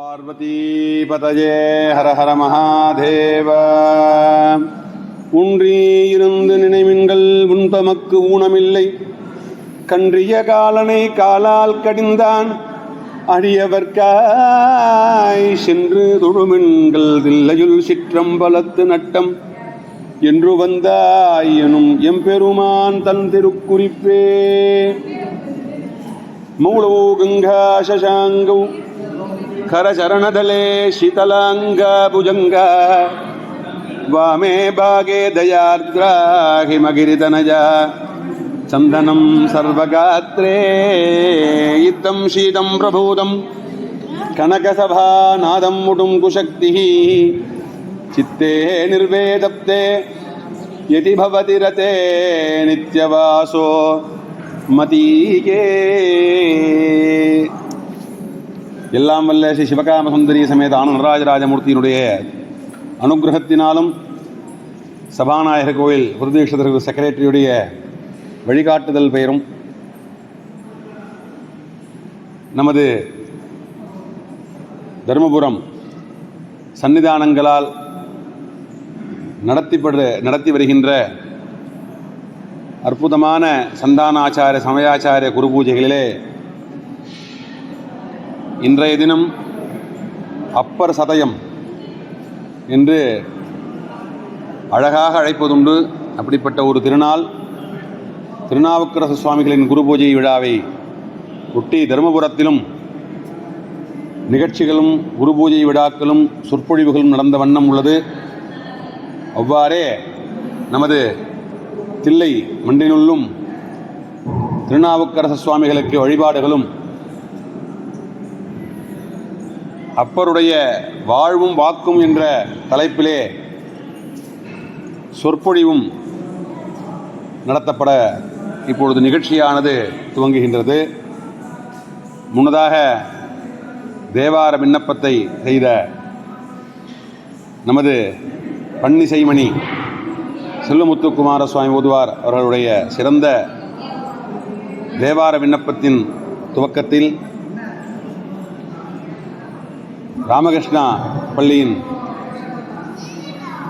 பார்வதிபதயே ஹர ஹர மகாதேவ. ஊன்றி இருந்து நினைவின்கள் உண்பமக்கு ஊனமில்லை. கன்றிய காலனை காலால் கடிந்தான். அடியவர்காய் சென்று தொழுமின்கள் தில்லையுள் சிற்றம்பலத்து நட்டம். என்று வந்தாய் எனும் எம்பெருமான் தன் திருக்குறிப்பே. மௌளவோ கங்கா சசாங்கோ करचरणदले शीतलाङ्गभुजङ्ग। वामे भागे दयार्द्रा हिमगिरितनजा चन्दनं सर्वगात्रे इत्थं शीतं प्रभूतं। कनकसभानादं मुटुङ्कुशक्तिः चित्ते निर्वेदप्ते, यति भवति रते नित्यवासो मतीके। எல்லாம் வல்ல ஸ்ரீ சிவகாம சுந்தரி சமேத ஆனந்தராஜராஜமூர்த்தியினுடைய அனுகிரகத்தினாலும் சபாநாயகர் கோயில் பிரதீஷதர் செக்ரட்டரியுடைய வழிகாட்டுதல் பெயரும் நமது தருமபுரம் சன்னிதானங்களால் நடத்திப்படு நடத்தி வருகின்ற அற்புதமான சந்தானாச்சாரிய சமயாச்சாரிய குரு பூஜைகளிலே இன்றைய தினம் அப்பர் சதயம் என்று அழகாக அழைப்பதுண்டு. அப்படிப்பட்ட ஒரு திருநாள். திருநாவுக்கரசு சுவாமிகளின் குரு பூஜை விழாவை ஒட்டி தருமபுரத்திலும் நிகழ்ச்சிகளும் குரு பூஜை விழாக்களும் சொற்பொழிவுகளும் நடந்த வண்ணம் உள்ளது. அவ்வாறே நமது தில்லை மண்டினுள்ளும் திருநாவுக்கரசு சுவாமிகளுக்கு வழிபாடுகளும் அப்பருடைய வாழ்வும் வாக்கும் என்ற தலைப்பிலே சொற்பொழிவும் நடத்தப்பட இப்பொழுது நிகழ்ச்சியானது துவங்குகின்றது. முன்னதாக தேவார விண்ணப்பத்தை செய்த நமது பன்னிசைமணி செல்லுமுத்து சுவாமி ஓதுவார் அவர்களுடைய சிறந்த தேவார விண்ணப்பத்தின் துவக்கத்தில் ராமகிருஷ்ணா பள்ளியின்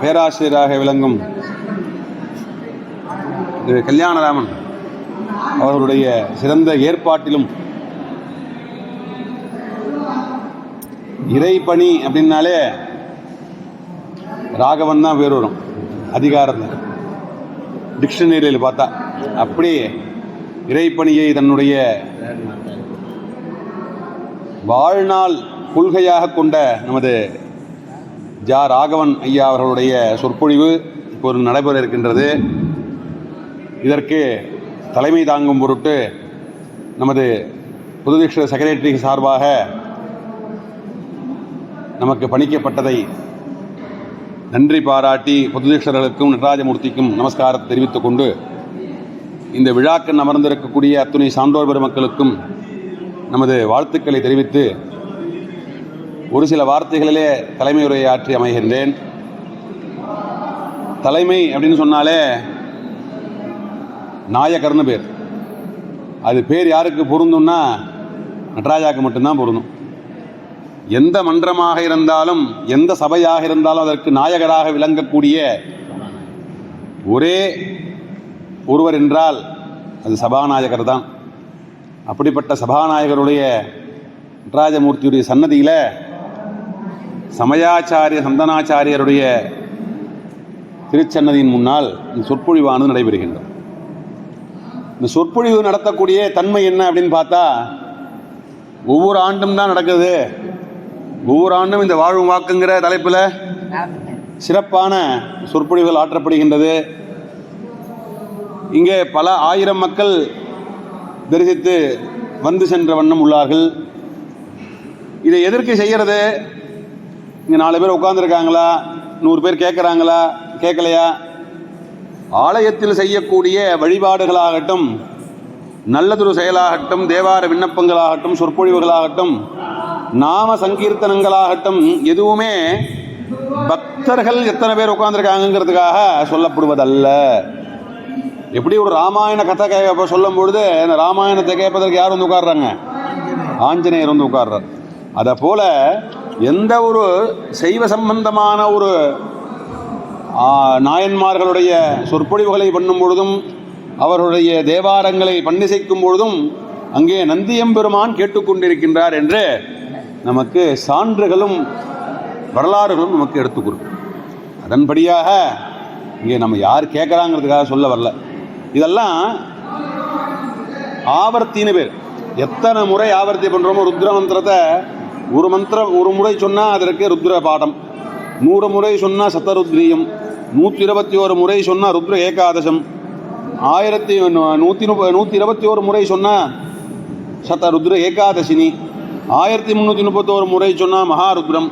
பேராசிரியராக விளங்கும் கல்யாணராமன் அவர்களுடைய சிறந்த ஏற்பாட்டிலும் இறைப்பணி அப்படின்னாலே ராகவன் தான் பேர் வரும். அதிகாரம் டிக்ஷனரியில் பார்த்தா. அப்படி இறைப்பணியை தன்னுடைய வாழ்நாள் கொள்கையாக கொண்ட நமது ஜா. ராகவன் ஐயா அவர்களுடைய சொற்பொழிவு இப்போது நடைபெற இருக்கின்றது. இதற்கு தலைமை தாங்கும் பொருட்டு நமது புதுதீட்ச செக்ரட்டரி சார்பாக நமக்கு பணிக்கப்பட்டதை நன்றி பாராட்டி புதுதீட்சர்களுக்கும் நடராஜமூர்த்திக்கும் நமஸ்காரத்தை தெரிவித்துக் கொண்டு இந்த விழாக்கள் அமர்ந்திருக்கக்கூடிய அத்துணை சான்றோர் பெருமக்களுக்கும் நமது வாழ்த்துக்களை தெரிவித்து ஒரு சில வார்த்தைகளிலே தலைமை உரையாற்றி அமைகின்றேன். தலைமை அப்படின்னு சொன்னாலே நாயகர்னு பேர். அது பேர் யாருக்கு பொருந்தும்னா நடராஜாவுக்கு மட்டும்தான் பொருந்தும். எந்த மன்றமாக இருந்தாலும் எந்த சபையாக இருந்தாலும் அதற்கு நாயகராக விளங்கக்கூடிய ஒரே ஒருவர் என்றால் அது சபாநாயகர் தான். அப்படிப்பட்ட சபாநாயகருடைய நடராஜமூர்த்தியுடைய சன்னதியில் சமயாச்சாரிய சந்தனாச்சாரியருடைய திருச்சன்னதியின் முன்னால் இந்த சொற்பொழிவானது நடைபெறுகின்றது. இந்த சொற்பொழிவு நடத்தக்கூடிய தன்மை என்ன அப்படின்னு பார்த்தா ஒவ்வொரு ஆண்டும் தான் நடக்குது. ஒவ்வொரு ஆண்டும் இந்த வாழும் வாக்குங்கிற தலைப்பில் சிறப்பான சொற்பொழிவுகள் ஆற்றப்படுகின்றது. இங்கே பல ஆயிரம் மக்கள் தரிசித்து வந்து சென்ற வண்ணம் உள்ளார்கள். இதை எதற்கு செய்கிறது இங்கே நாலு பேர் உட்காந்துருக்காங்களா நூறு பேர் கேட்குறாங்களா கேட்கலையா ஆலயத்தில் செய்யக்கூடிய வழிபாடுகளாகட்டும் நல்லதொரு செயலாகட்டும் தேவார விண்ணப்பங்களாகட்டும் சொற்பொழிவுகளாகட்டும் நாம சங்கீர்த்தனங்களாகட்டும் எதுவுமே பக்தர்கள் எத்தனை பேர் உட்காந்துருக்காங்கங்கிறதுக்காக சொல்லப்படுவதல்ல. எப்படி ஒரு ராமாயண கதை கேட்க சொல்லும் பொழுது அந்த ராமாயணத்தை கேட்பதற்கு யார் வந்து உட்கார்றாங்க? ஆஞ்சநேயர் வந்து உட்கார்றார். அதை போல எந்த ஒரு செய்வ சம்பந்தமான ஒரு நாயன்மார்களுடைய சொற்பொழிவுகளை பண்ணும் பொழுதும் அவருடைய தேவாரங்களை பண்ணிசைக்கும் பொழுதும் அங்கே நந்தியம்பெருமான் கேட்டுக்கொண்டிருக்கின்றார் என்று நமக்கு சான்றுகளும் வரலாறுகளும் நமக்கு எடுத்துக் கொடுக்கும். அதன்படியாக இங்கே நம்ம யார் கேட்குறாங்கிறதுக்காக சொல்ல வரல. இதெல்லாம் ஆவர்த்தின்னு பேர். எத்தனை முறை ஆவர்த்தி பண்ணுறோமோ ருத்ர மந்திரத்தை ஒரு மந்திரம் ஒரு முறை சொன்னால் அதற்கு ருத்ர பாடம். நூறு முறை சொன்னால் சத்தருத்ரியம். நூற்றி இருபத்தி ஒரு முறை சொன்னால் ருத்ர ஏகாதசம். ஆயிரத்தி நூற்றி முப்ப நூற்றி இருபத்தி ஒரு முறை சொன்னால் சத ருத்ர ஏகாதசினி. ஆயிரத்தி முந்நூற்றி முப்பத்தோரு முறை சொன்னால் மகாருத்ரம்.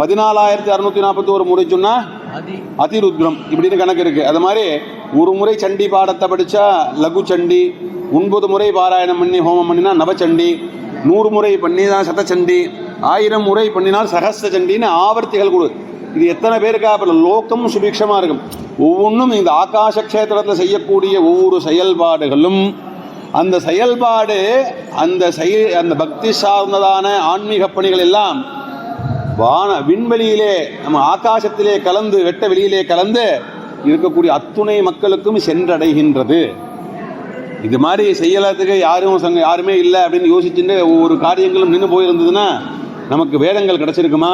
பதினாலாயிரத்தி அறுநூற்றி நாற்பத்தோரு முறை சொன்னால் அதி. அதிருத்ரம். இப்படின்னு கணக்கு இருக்கு. அது மாதிரி ஒரு முறை சண்டி பாடத்தை படிச்சா லகு சண்டி ஒன்பது முறை பாராயணம் பண்ணி ஹோமம் பண்ணினா நவச்சண்டி நூறு முறை பண்ணி தான் சதச்சண்டி ஆயிரம் முறை பண்ணினால் சகஸ்த சண்டின்னு ஆவர்த்திகள் கொடு. இது எத்தனை பேருக்கா? அப்புறம் லோகம் சுபிக்ஷமாக இருக்கும். ஒவ்வொன்றும் இந்த ஆகாச கஷேத்திரத்தில் செய்யக்கூடிய ஒவ்வொரு செயல்பாடுகளும் அந்த செயல்பாடு அந்த செயல் அந்த பக்தி சார்ந்ததான ஆன்மீக பணிகள் எல்லாம் வான விண்வெளியிலே நம்ம ஆகாசத்திலே கலந்து வெட்ட வெளியிலே கலந்து இருக்கக்கூடிய அத்துணை மக்களுக்கும் சென்றடைகின்றது. இது மாதிரி செய்யறதுக்கு யாரும் சங்க யாருமே இல்லை அப்படின்னு யோசிச்சுட்டு ஒவ்வொரு காரியங்களும் நின்று போயிருந்ததுன்னா நமக்கு வேதங்கள் கிடைச்சிருக்குமா?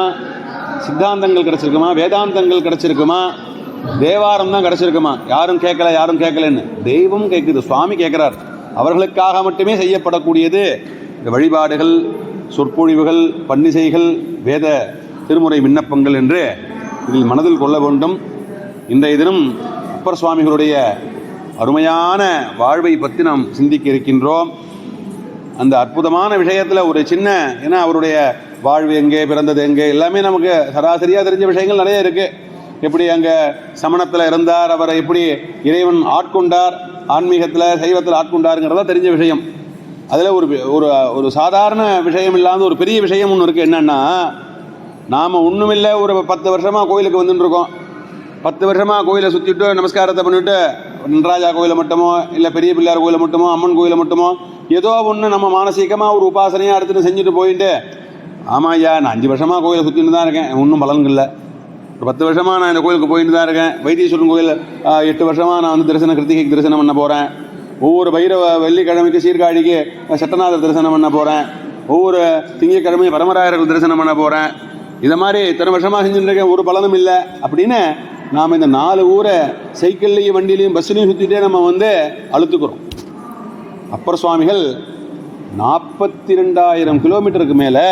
சித்தாந்தங்கள் கிடைச்சிருக்குமா? வேதாந்தங்கள் கிடைச்சிருக்குமா? தேவாரம் தான் கிடைச்சிருக்குமா? யாரும் கேட்கல யாரும் கேட்கலன்னு. தெய்வம் கேட்குது சுவாமி கேட்குறார். அவர்களுக்காக மட்டுமே செய்யப்படக்கூடியது இந்த வழிபாடுகள் சொற்பொழிவுகள் பன்னிசைகள் வேத திருமுறை விண்ணப்பங்கள் என்று இதில் மனதில் கொள்ள வேண்டும். இன்றைய தினம் அப்பர் சுவாமிகளுடைய அருமையான வாழ்வை பற்றி நாம் சிந்திக்க இருக்கின்றோம். அந்த அற்புதமான விஷயத்தில் ஒரு சின்ன ஏன்னா அவருடைய வாழ்வு எங்கே பிறந்தது எங்கே எல்லாமே நமக்கு சராசரியாக தெரிஞ்ச விஷயங்கள் நிறைய இருக்குது எப்படி அங்கே சமணத்தில் இருந்தார் அவரை எப்படி இறைவன் ஆட்கொண்டார் ஆன்மீகத்தில் சைவத்தில் ஆட்கொண்டாருங்கிறதா தெரிஞ்ச விஷயம். அதில் ஒரு ஒரு ஒரு சாதாரண விஷயம் இல்லாத ஒரு பெரிய விஷயம் ஒன்று இருக்குது என்னென்னா நாம் ஒன்றுமில்லை ஒரு பத்து வருஷமாக கோயிலுக்கு வந்துட்டுருக்கோம் பத்து வருஷமாக கோயிலை சுற்றிட்டு நமஸ்காரத்தை பண்ணிவிட்டு நன்ராஜா கோயிலை மட்டுமோ இல்லை பெரிய பிள்ளையார் கோயிலை மட்டுமோ அம்மன் கோயிலை மட்டுமோ ஏதோ ஒன்று நம்ம மானசீகமாக ஒரு உபாசனையாக எடுத்துகிட்டு செஞ்சுட்டு போயிட்டு ஆமாம் ஐயா நான் அஞ்சு வருஷமாக கோயிலை சுற்றிட்டு தான் இருக்கேன். ஒன்றும் பலன்கள் இல்லை. ஒரு பத்து வருஷமாக நான் இந்த கோயிலுக்கு போயிட்டு தான் இருக்கேன். வைத்தீஸ்வரன் கோயில் எட்டு வருஷமாக நான் வந்து தரிசனம் கிருத்திகைக்கு தரிசனம் பண்ண போகிறேன் ஒவ்வொரு பைரவ வெள்ளிக்கிழமைக்கு சீர்காழிக்கு சட்டநாதர் தரிசனம் பண்ண போகிறேன் ஒவ்வொரு திங்கக்கிழமையும் பரமராயர்கள் தரிசனம் பண்ண போகிறேன் இதை மாதிரி இத்தனை வருஷமாக செஞ்சுட்டு இருக்கேன். ஒரு பலனும் இல்லை. அப்படின்னு நாம் இந்த நாலு ஊரை சைக்கிள்லையும் வண்டியிலையும் பஸ்லையும் சுற்றிட்டே நம்ம வந்து அழுத்துக்கிறோம். அப்பர் சுவாமிகள் நாற்பத்தி ரெண்டாயிரம் கிலோமீட்டருக்கு மேலே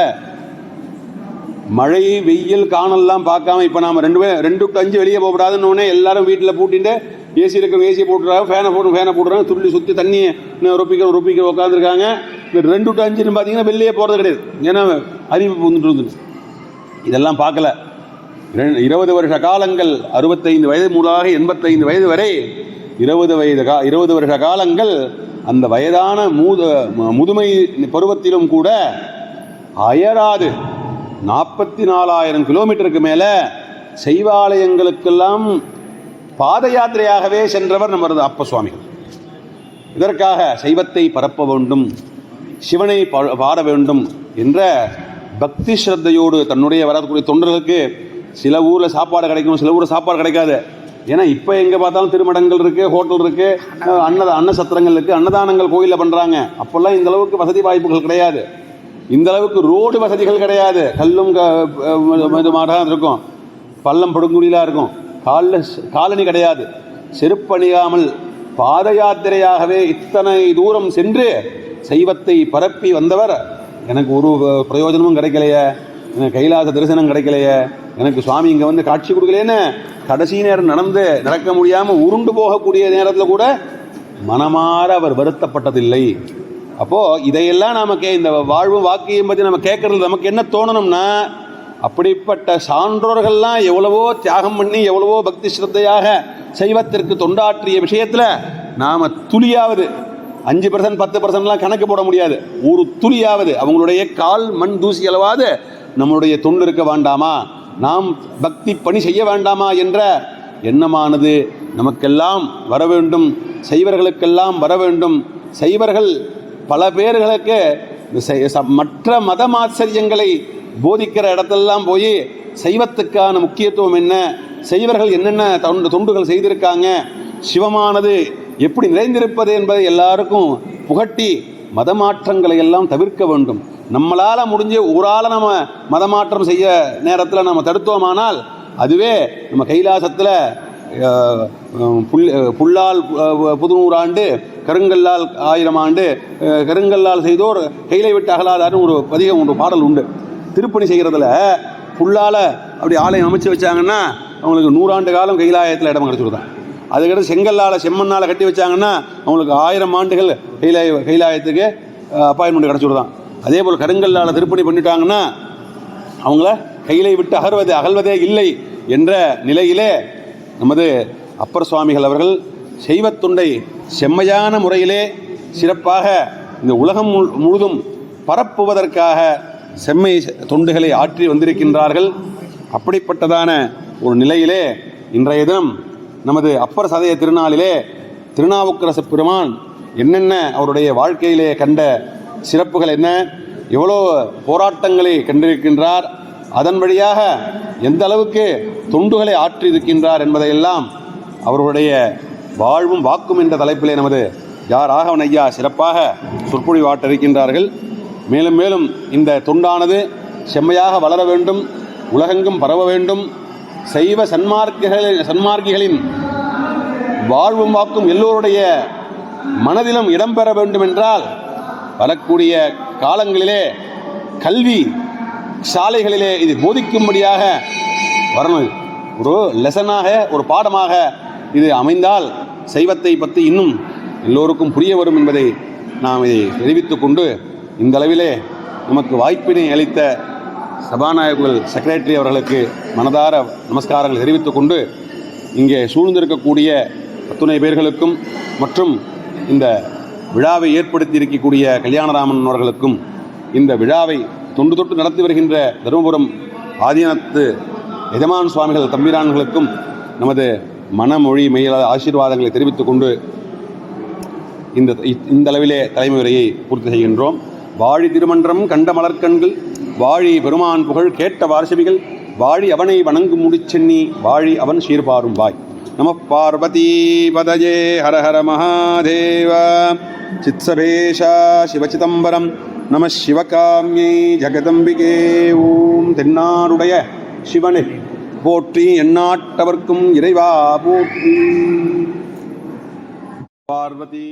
மழை வெயில் காணல்லாம் பார்க்காம இப்போ நாம் ரெண்டு பேர் ரெண்டு டு அஞ்சு வெளியே போகக்கூடாதுன்னு உடனே எல்லாரும் வீட்டில் பூட்டிட்டு ஏசி இருக்கிற ஏசி போட்டுறாங்க ஃபேனை போட்டு ஃபேனை போட்டுறாங்க துள்ளி சுற்றி தண்ணி ரொப்பிக்கிற ரொப்பிக்கிற உட்காந்துருக்காங்க இந்த ரெண்டு டு அஞ்சுன்னு பார்த்தீங்கன்னா வெளியே போகிறது கிடையாது. ஏன்னா அறிவிப்பு வந்துட்டு இருந்துச்சு. இதெல்லாம் பார்க்கல. இருபது வருஷ காலங்கள் அறுபத்தைந்து வயது முதலாக எண்பத்தைந்து வயது வரை இருபது வயது கா இருபது வருஷ காலங்கள் அந்த வயதான மூத முதுமை பருவத்திலும் கூட அயராது. நாற்பத்தி நாலாயிரம் கிலோமீட்டருக்கு மேலே செய்வாலயங்களுக்கெல்லாம் பாத யாத்திரையாகவே சென்றவர் நமது அப்ப சுவாமிகள் இதற்காக சைவத்தை பரப்ப வேண்டும் சிவனை பாட வேண்டும் என்ற பக்தி ஸ்ரத்தையோடு தன்னுடைய வரக்கூடிய தொண்டர்களுக்கு சில ஊரில் சாப்பாடு கிடைக்கும் சில ஊரில் சாப்பாடு கிடைக்காது. ஏன்னா இப்போ எங்கே பார்த்தாலும் திருமடங்கள் இருக்குது ஹோட்டல் இருக்குது அன்னத அன்னசத்திரங்கள் இருக்குது அன்னதானங்கள் கோயிலில் பண்ணுறாங்க அப்போல்லாம் இந்த அளவுக்கு வசதி வாய்ப்புகள் கிடையாது. இந்த அளவுக்கு ரோடு வசதிகள் கிடையாது. கல்லும் க- தான் இருக்கும். பள்ளம் படுங்குடியிலாக இருக்கும். காலில் காலனி கிடையாது. செருப்பணியாமல் பாத யாத்திரையாகவே இத்தனை தூரம் சென்று சைவத்தை பரப்பி வந்தவர். எனக்கு ஒரு பிரயோஜனமும் கிடைக்கலையே. எனக்கு கைலாச தரிசனம் கிடைக்கலையே. எனக்கு சுவாமி இங்கே வந்து காட்சி கொடுக்கலேன்னு கடைசி நேரம் நடந்து நடக்க முடியாமல் உருண்டு போகக்கூடிய நேரத்தில் கூட மனமாற அவர் வருத்தப்பட்டதில்லை. அப்போது இதையெல்லாம் நமக்கு இந்த வாழ்வும் வாக்கியம் பற்றி நம்ம கேட்குறது நமக்கு என்ன தோணணும்னா அப்படிப்பட்ட சான்றோர்கள்லாம் எவ்வளவோ தியாகம் பண்ணி எவ்வளவோ பக்தி ஸ்ரத்தையாக சைவத்திற்கு தொண்டாற்றிய விஷயத்தில் நாம் துளியாவது அஞ்சு பர்சன்ட் பத்து பர்சன்ட்லாம் கணக்கு போட முடியாது. ஒரு துளியாவது அவங்களுடைய கால் மண் தூசி அளவாது நம்மளுடைய தொண்டு இருக்க வேண்டாமா? நாம் பக்தி பணி செய்ய வேண்டாமா என்ற எண்ணமானது நமக்கெல்லாம் வர வேண்டும். சைவர்களுக்கெல்லாம் வர வேண்டும். சைவர்கள் பல பேர்களுக்கு இந்த மற்ற மதமாச்சரியங்களை போதிக்கிற இடத்தெல்லாம் போய் சைவத்துக்கான முக்கியத்துவம் என்ன? செய்வர்கள் என்னென்ன தொண்டு தொண்டுகள் செய்திருக்காங்க? சிவமானது எப்படி நிறைந்திருப்பது என்பதை எல்லாருக்கும் புகட்டி மதமாற்றங்களை எல்லாம் தவிர்க்க வேண்டும். நம்மளால் முடிஞ்ச ஊரால் நம்ம மதமாற்றம் செய்ய நேரத்தில் நம்ம தடுத்தோமானால் அதுவே நம்ம கைலாசத்தில் புல் புல்லால் புதுநூறாண்டு கருங்கல்லால் ஆயிரம் ஆண்டு கருங்கல்லால் செய்தோர் கையிலை விட்டு அகலாதார்னு ஒரு பதிகம் ஒரு பாடல் உண்டு. திருப்பணி செய்கிறதுல புல்லால் அப்படி ஆலயம் அமைச்சு வச்சாங்கன்னா அவங்களுக்கு நூறாண்டு காலம் கைலாயத்தில் இடம் கிடச்சிருதான் அதுக்கடுத்து செங்கல்லால் செம்மண்ணால் கட்டி வச்சாங்கன்னா அவங்களுக்கு ஆயிரம் ஆண்டுகள் கைலாய கைலாயத்துக்கு அப்பாயின்மெண்ட் கிடச்சிருதான் அதே போல் கருங்கல்லால் திருப்பணி பண்ணிட்டாங்கன்னா அவங்கள கையிலை விட்டு அகர்வது அகழ்வதே இல்லை என்ற நிலையிலே நமது அப்பர் சுவாமிகள் அவர்கள் செய்வத் தொண்டை செம்மையான முறையிலே சிறப்பாக இந்த உலகம் முழு- முழுதும் பரப்புவதற்காக செம்மை தொண்டுகளை ஆற்றி வந்திருக்கின்றார்கள். அப்படிப்பட்டதான ஒரு நிலையிலே இன்றைய தினம் நமது அப்பர் சதய திருநாளிலே திருநாவுக்கரசு பெருமான் என்னென்ன அவருடைய வாழ்க்கையிலே கண்ட சிறப்புகள் என்ன எவ்வளோ போராட்டங்களை கண்டிருக்கின்றார் அதன் வழியாக எந்த அளவுக்கு தொண்டுகளை ஆற்றி இருக்கின்றார் என்பதையெல்லாம் அவருடைய வாழ்வும் வாக்கும் என்ற தலைப்பிலே நமது யார் ராகவன் ஐயா சிறப்பாக சொற்பொழிவாட்ட இருக்கின்றார்கள் மேலும் மேலும் இந்த தொண்டானது செம்மையாக வளர வேண்டும் உலகெங்கும் பரவ வேண்டும். சைவ சன்மார்க்கிகளின் சன்மார்க்கிகளின் வாழ்வும் வாக்கும் எல்லோருடைய மனதிலும் இடம்பெற வேண்டும் என்றால் வரக்கூடிய காலங்களிலே கல்வி சாலைகளிலே இது போதிக்கும்படியாக வரணும். ஒரு லெசனாக ஒரு பாடமாக இது அமைந்தால் சைவத்தை பற்றி இன்னும் எல்லோருக்கும் புரிய வரும் என்பதை நாம் இதை தெரிவித்துக் கொண்டு இந்த அளவிலே நமக்கு வாய்ப்பினை அளித்த சபாநாயகர்கள் செக்ரட்டரி அவர்களுக்கு மனதார நமஸ்காரங்கள் தெரிவித்துக் கொண்டு இங்கே சூழ்ந்திருக்கக்கூடிய அத்துணை பேர்களுக்கும் மற்றும் இந்த விழாவை ஏற்படுத்தி இருக்கக்கூடிய கல்யாணராமன் அவர்களுக்கும் இந்த விழாவை தொண்டு தொட்டு நடத்தி வருகின்ற தருமபுரம் ஆதீனத்து எஜமான் சுவாமிகள் தம்பிரான்களுக்கும் நமது மனமொழி மெய்யாத ஆசீர்வாதங்களை தெரிவித்துக் கொண்டு இந்த இந்த அளவிலே தலைமுறையை பூர்த்தி செய்கின்றோம். வாழி திருமன்றம் கண்ட மலர்க்கண்கள் வாழி பெருமான் புகழ் கேட்ட வாரசபிகள் வாழி அவனை வணங்கும் முடிச்சென்னி வாழி அவன் சீர்பாரும் வாய். நம பார்வதி பதஜே ஹர ஹர மகாதேவ. சித்சபேஷா சிவசிதம்பரம். நம சிவகாமியை ஜெகதம்பிகே ஓம் தென்னாருடைய சிவனே. போற்றி எந்நாட்டவர்க்கும் இறைவா போற்றி. பார்வதி.